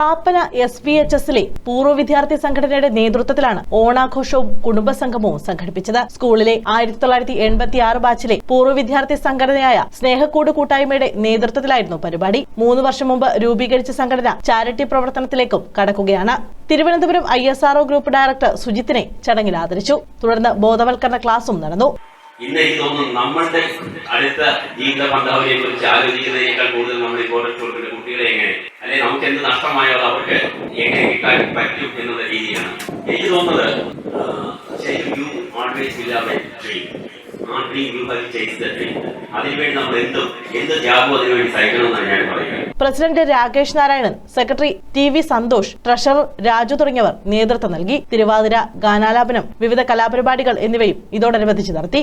പാപ്പന S V H എസിലെ പൂർവ വിദ്യാർത്ഥി സംഘടനയുടെ നേതൃത്വത്തിലാണ് ഓണാഘോഷവും കുടുംബസംഗമവും സംഘടിപ്പിച്ചത്. സ്കൂളിലെ ആയിരത്തി തൊള്ളായിരത്തി എൺപത്തി ആറ് ബാച്ചിലെ പൂർവ വിദ്യാർത്ഥി സംഘടനയായ സ്നേഹക്കൂട് കൂട്ടായ്മയുടെ നേതൃത്വത്തിലായിരുന്നു പരിപാടി. മൂന്ന് വർഷം മുമ്പ് രൂപീകരിച്ച സംഘടന ചാരിറ്റി പ്രവർത്തനത്തിലേക്കും കടക്കുകയാണ്. Thiruvananthapuram I S R O group director സുജിത്തിനെ ചടങ്ങിൽ ആദരിച്ചു. തുടർന്ന് ബോധവൽക്കരണ ക്ലാസും നടന്നു. ഇന്ന് എനിക്ക് തോന്നുന്നു നമ്മളുടെ അടുത്ത ജീവിത പന്താവിനെ കുറിച്ച് ആലോചിക്കുന്നതിനേക്കാൾ കൂടുതൽ നമ്മൾ കൊടുക്കുന്ന കുട്ടികളെ എങ്ങനെ നമുക്ക് എന്ത് നഷ്ടമായോ അവർക്ക് എങ്ങനെ കിട്ടാൻ പറ്റും എന്നുള്ള രീതിയാണ്. എനിക്ക് തോന്നുന്നത് U president Rakesh Narayanan secretary T V Santhosh treasurer Raju തുടങ്ങിയവർ നേതൃത്വം നൽകി. തിരുവാതിര ഗാനാലാപനം വിവിധ കലാപരിപാടികൾ എന്നിവയും ഇതോടനുബന്ധിച്ച് നടത്തി.